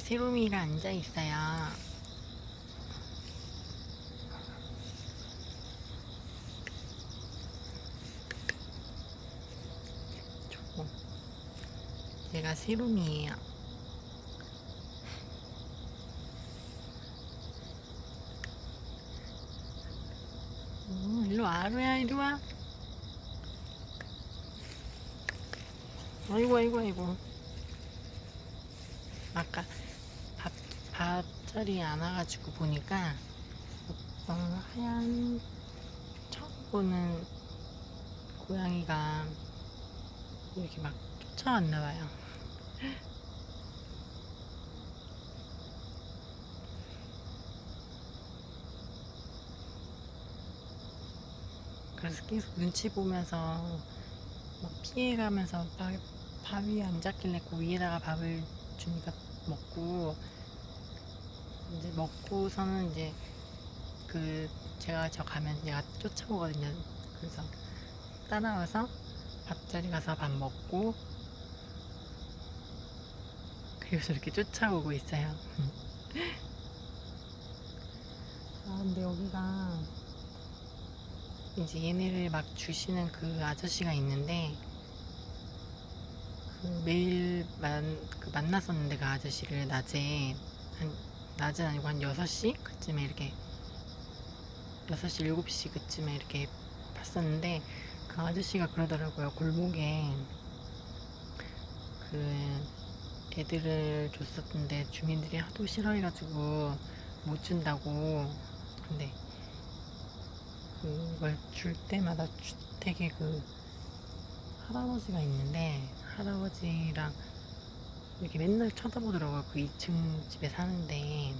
세롬이가 앉아 있어요. 저거. 얘가 세롬이에요. 음, 일로 와, 아루야, 이리 와. 아이고, 아이고, 아이고. 아까 밥, 밥자리에 안 와가지고 보니까 어떤 하얀 처음 보는 고양이가 이렇게 막 쫓아왔나 봐요. 그래서 계속 눈치 보면서 막 피해가면서 밥, 밥 위에 앉았길래 그 위에다가 밥을 주니까 먹고 먹고서는 이제 그 제가 저 가면 얘가 쫓아오거든요. 그래서 따라와서 밥자리 가서 밥 먹고 그래서 이렇게 쫓아오고 있어요. 아 근데 여기가 이제 얘네를 막 주시는 그 아저씨가 있는데 그 매일 만, 그 만났었는데 그 아저씨를 낮에 한 낮은 아니고 한 6시 그쯤에 이렇게 6시 7시 그쯤에 이렇게 봤었는데 그 아저씨가 그러더라고요. 골목에 그 애들을 줬었는데 주민들이 하도 싫어해가지고 못 준다고. 근데 그걸 줄 때마다 주택에 그 할아버지가 있는데 할아버지랑 이렇게 맨날 쳐다보더라고요. 그 2층 집에 사는데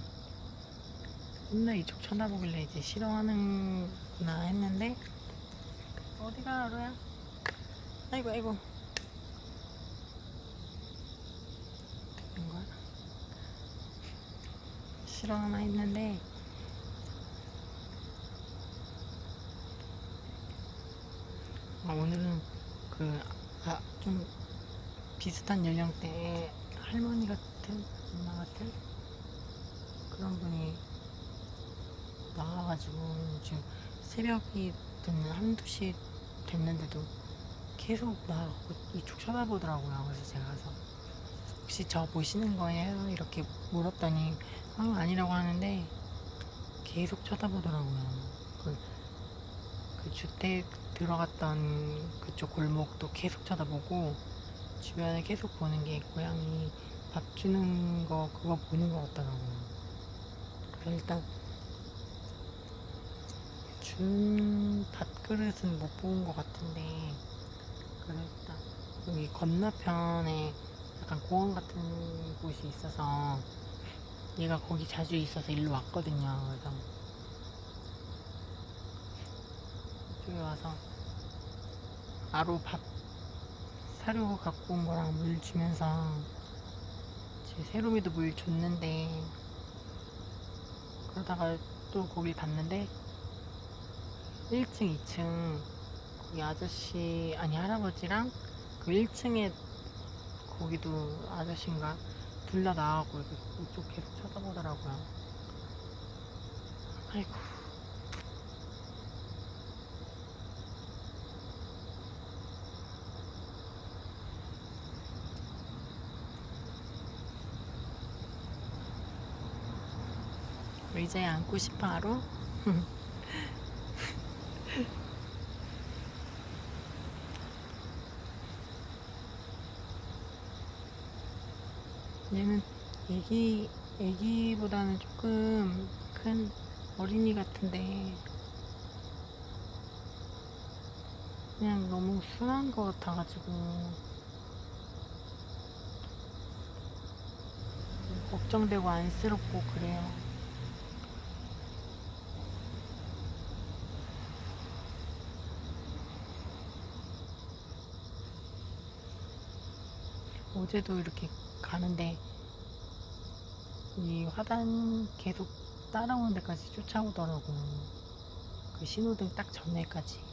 맨날 이쪽 쳐다보길래 이제 싫어하는구나 했는데 어디가 아로야? 아이고 아이고 되는 거야? 싫어하나 했는데 아, 오늘은 그, 아, 좀 비슷한 연령대의 할머니 같은, 엄마 같은 그런 분이 나와가지고 지금 새벽이 됐는 한두 시 됐는데도 계속 나하고 이쪽 쳐다보더라고요. 그래서 제가 가서 혹시 저 보시는 거예요? 이렇게 물었더니 아, 아니라고 하는데 계속 쳐다보더라고요. 그, 그 주택 들어갔던 그쪽 골목도 계속 쳐다보고 주변에 계속 보는 게 고양이 밥 주는 거 그거 보는 것 같더라고요. 그래서 일단 준 밥그릇은 못 본 것 같은데 그래서 일단 여기 건너편에 약간 공원 같은 곳이 있어서 얘가 거기 자주 있어서 일로 왔거든요. 그래서 이쪽에 와서 아로 밥 사료 갖고 온 거랑 물 주면서 제 세롬이도 물 줬는데 그러다가 또 거길 봤는데 1층, 2층 거기 아저씨 아니 할아버지랑 그 1층에 거기도 아저씨인가 둘 다 나가고 이렇게 이쪽 계속 쳐다보더라고요. 아이고. 의자에 앉고 싶어 하루? 얘는 애기 애기보다는 조금 큰 어린이 같은데 그냥 너무 순한 것 같아가지고 걱정되고 안쓰럽고 그래요. 어제도 이렇게 가는데 이 화단 계속 따라오는 데까지 쫓아오더라고. 그 신호등 딱 전에까지.